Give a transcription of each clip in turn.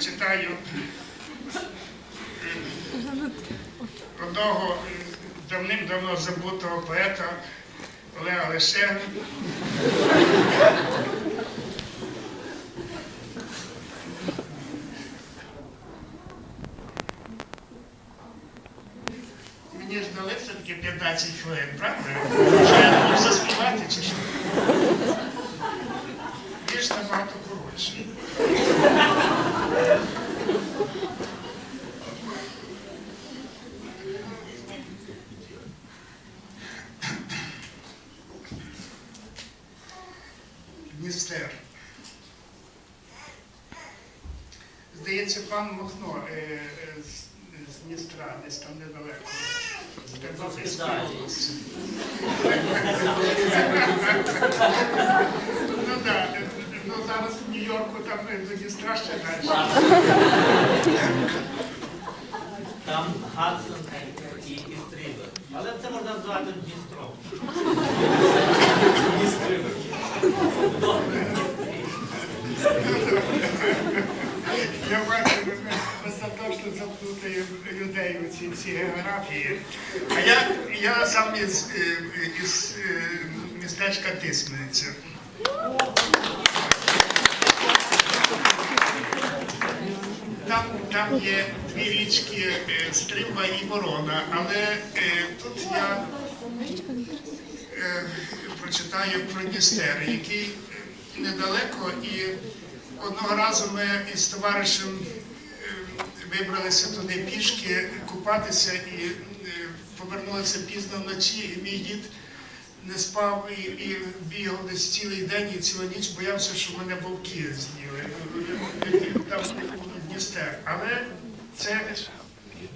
читаю е, одного е, давним-давно забутого поета Олега Лишена. Мені ж дали все-таки 15 хвилин, правда? Що я буду заспівати чи що? Набагато коротший. Дністер. Здається, пан Мохно е, е, з, з Дністра, десь там недалеко. З Тернопільської області. Ну так, ну зараз Нью-Йорку там е, до Дністра. Там Хадсон і, і Стрівер. Але це можна назвати Дністром. Добре. Я бачу, ви остаточно заплутає людей у цій цій географії. А я, я сам із, із е, містечка Тисмениця. Там, є дві річки е, і Ворона, але е, тут я е, прочитаю про Дністер, який недалеко, і одного разу ми із товаришем вибралися туди пішки купатися і повернулися пізно вночі, і мій дід не спав і, і бігав десь цілий день і цілу ніч боявся, що мене вовки з'їли. Там Дністер. Але це,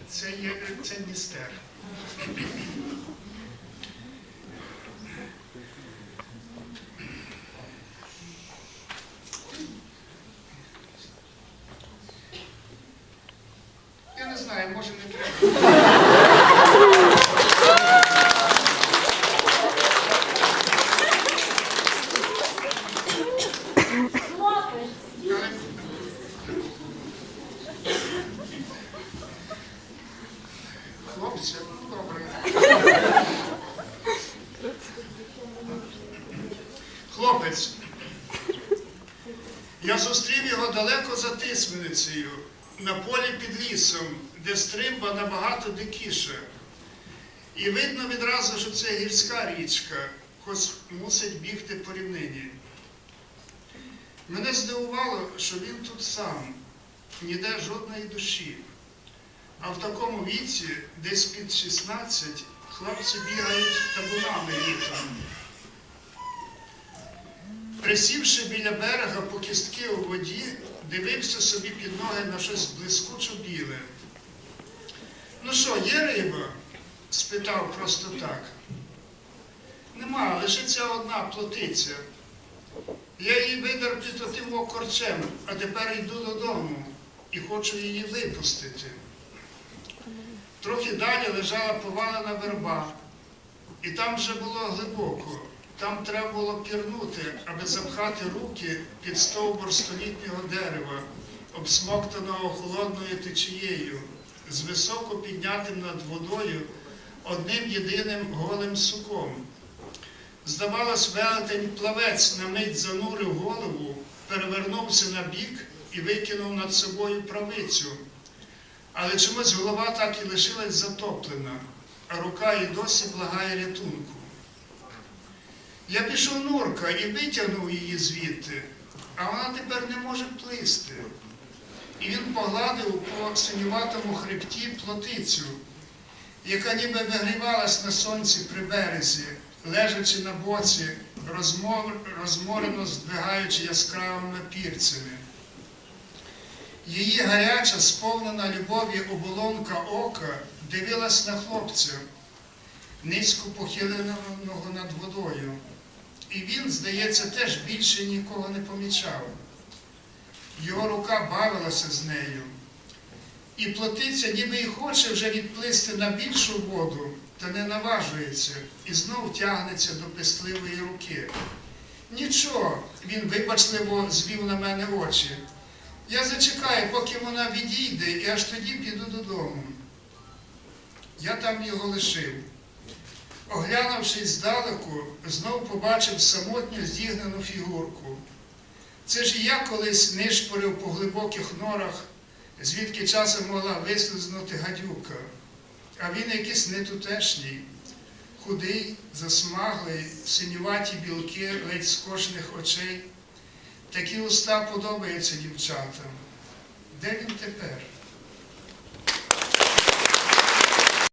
це є це Дністер. Я не знаю, може не треба. Але Хлопці, ну добре. Хлопець. Я зустрів його далеко за Тисменицею, на полі під лісом, де стримба набагато дикіша. І видно відразу, що це гірська річка, хоч мусить бігти по рівнині. Мене здивувало, що він тут сам, ніде жодної душі. А в такому віці, десь під 16, хлопці бігають табунами літом. Присівши біля берега по кістки у воді, дивився собі під ноги на щось блискучо біле. Ну що, є риба? спитав просто так. Нема, лише ця одна плотиця. Я її видер підтотив корчем, а тепер йду додому і хочу її випустити. Трохи далі лежала повалена верба, і там вже було глибоко. Там треба було пірнути, аби запхати руки під стовбур столітнього дерева, обсмоктаного холодною течією, з високо піднятим над водою одним єдиним голим суком. Здавалось, велетень плавець на мить занурив голову, перевернувся на бік і викинув над собою правицю. Але чомусь голова так і лишилась затоплена, а рука і досі благає рятунку. Я пішов нурка і витягнув її звідти, а вона тепер не може плисти. І він погладив по синюватому хребті плотицю, яка ніби вигрівалась на сонці при березі, лежачи на боці, розмор, розморено здвигаючи яскравими пірцями. Її гаряча, сповнена любові оболонка ока дивилась на хлопця, низько похиленого над водою. І він, здається, теж більше нікого не помічав. Його рука бавилася з нею. І плотиця ніби й хоче вже відплисти на більшу воду, та не наважується і знов тягнеться до пестливої руки. Нічого, він вибачливо звів на мене очі. Я зачекаю, поки вона відійде, і аж тоді піду додому. Я там його лишив. Оглянувшись здалеку, знов побачив самотню зігнану фігурку. Це ж я колись нишпорив по глибоких норах, звідки часом могла вислизнути гадюка. А він якийсь нетутешній, худий, засмаглий, синюваті білки ледь скошених очей. Такі уста подобаються дівчатам. Де він тепер?